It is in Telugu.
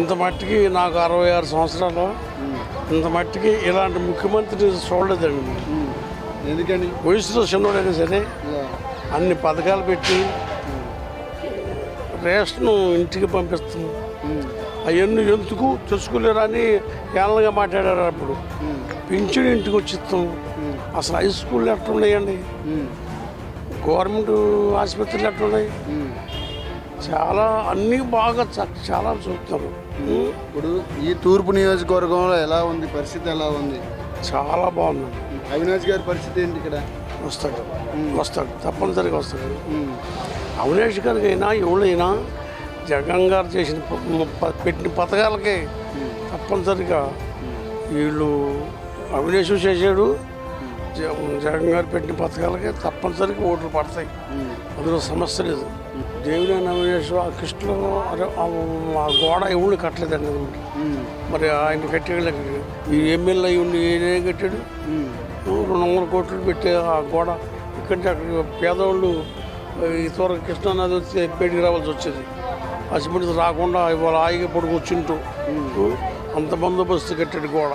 ఇంత మట్టికి నాకు అరవై ఆరు సంవత్సరాలు ఇంత మట్టికి ఇలాంటి ముఖ్యమంత్రి చూడలేదండి ఎందుకని వయసులో చిన్నోడైనా సరే. అన్ని పథకాలు పెట్టి రేషన్ ఇంటికి పంపిస్తాం ఉమ్. అవన్నీ ఎందుకు తెచ్చుకోలేరు అని ఏళ్ళగా మాట్లాడారు అప్పుడు. పింఛన్ ఇంటికి వచ్చిస్తాం అసలు హై స్కూల్ ఎట్లున్నాయండి. గవర్నమెంట్ ఆసుపత్రులు ఎట్లున్నాయి. చాలా అన్నీ బాగా చాలా ఉం. ఇప్పుడు ఈ తూర్పు నియోజకవర్గంలో ఎలా ఉంది? పరిస్థితి ఎలా ఉంది? చాలా బాగుందండి అవినాష్ గారి పరిస్థితి ఏంటి ఇక్కడ? వస్తాడు. వస్తాడు. తప్పనిసరిగా వస్తాడు. అవినాష్ గారికి అయినా ఎవరైనా జగన్ గారు చేసిన పెట్టిన పథకాలకి తప్పనిసరిగా వీళ్ళు అవినాష్ చేశాడు. జగన్ గారు పెట్టిన పథకాలకి తప్పనిసరిగా ఓట్లు పడతాయి. అందులో సమస్య లేదు. దేవినేని అవినాష్ ఆ కృష్ణలో ఆ గోడ ఎవరు కట్టలేదండి. మరి ఆయన కట్టే ఈ ఎమ్మెల్యే ఉండి ఏం కట్టాడు. రెండు వందల కోట్లు పెట్టే ఆ గోడ ఇక్కడి నుంచి అక్కడికి పేదవాళ్ళు ఈ త్వర కృష్ణానది వచ్చి బయటికి రావాల్సి వచ్చేది. అసిమెంట్ రాకుండా ఇవాళ హాయిగా పడుకొచ్చింటూ. అంత బందోబస్తు కట్టాడు గోడ.